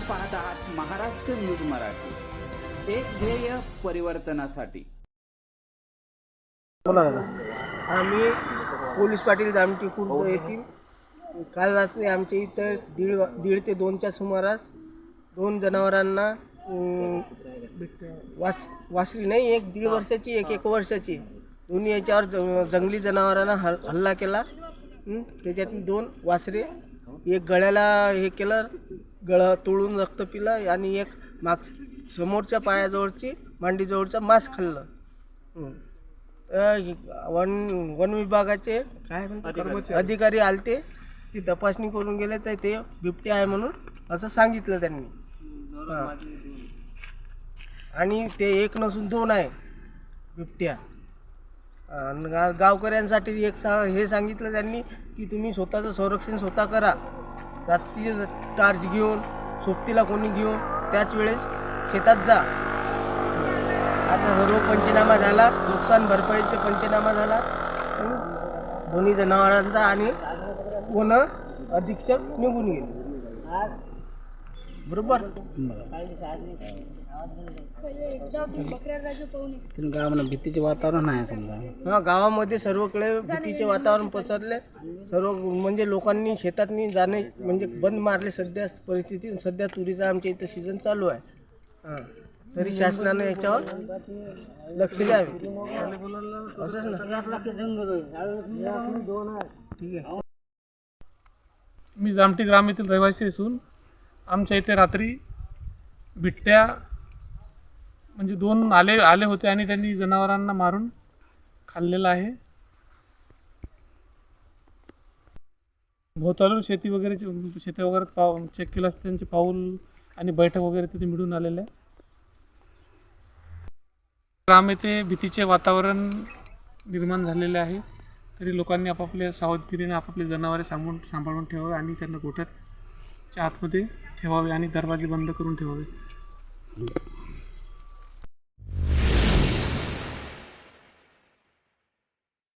पाहत आहात महाराष्ट्र न्यूज मराठी. एक ध्येय परिवर्तनासाठी. बोला दादा आम्ही पोलीस पाटील जामठी खुर्द येथील. काल रात्री आमच्या इथं दीड दीड ते दोनच्या सुमारास दोन जनावरांना अं, वास वासरी नाही एक दीड वर्षाची एक एक वर्षाची. दोन्ही याच्यावर ज- जंगली जनावरांना हल हल्ला केला. हं, त्याच्यातून दोन वासरे एक गळ्याला हे केलं गळा तोडून रक्त पिलं आणि एक माग समोरच्या पायाजवळची मांडीजवळचा मांस खाल्लं. अ, वन वन विभागाचे काय म्हणतात? अधिकारी. आलते. ती तपासणी करून गेले तर ते बिबटे आहे म्हणून असं सांगितलं त्यांनी. हा. आणि ते एक नसून दोन आहे बिबट्या. गा- गावकऱ्यांसाठी एक सा हे सांगितलं त्यांनी की तुम्ही स्वतःचं संरक्षण स्वतः करा. रात्रीचे टार्च घेऊन सोबतीला कोणी घेऊन त्याच वेळेस शेतात जा. आता सर्व पंचनामा झाला नुकसान भरपाईचा पंचनामा झाला. दोन्ही जनावरांचा आणि वन अधीक्षक निघून गेले. बरोबर? गावामध्ये भीतीचे वातावरण आहे समजा. हा गावामध्ये सर्वकडे भीतीचे वातावरण पसरले. सर्व म्हणजे लोकांनी शेतातनी जाणे म्हणजे बंद मारले सध्या परिस्थिती. सध्या तुरीचा आमच्या इथं सीझन चालू आहे. हा. तरी शासनाने याच्यावर लक्ष द्यावे. असंच ना? ठीक आहे मी जामठी ग्राम येथील रहिवासी असून आमच्या इथे रात्री बिट्ट्या म्हणजे दोन आले आले होते आणि त्यांनी जनावरांना मारून खाल्लेलं आहे. भोवतालून शेती वगैरे शेती वगैरे पाव चेक केलं असतं त्यांचे पाऊल आणि बैठक वगैरे तिथे मिळून आलेले आहे. ग्राम येथे भीतीचे वातावरण निर्माण झालेले आहे. तरी लोकांनी आपापल्या सावधगिरीने आपापले जनावरे सांभाळून सांभाळून ठेवावे आणि त्यांना च्या आतमध्ये ठेवावे आणि दरवाजे बंद करून ठेवावे.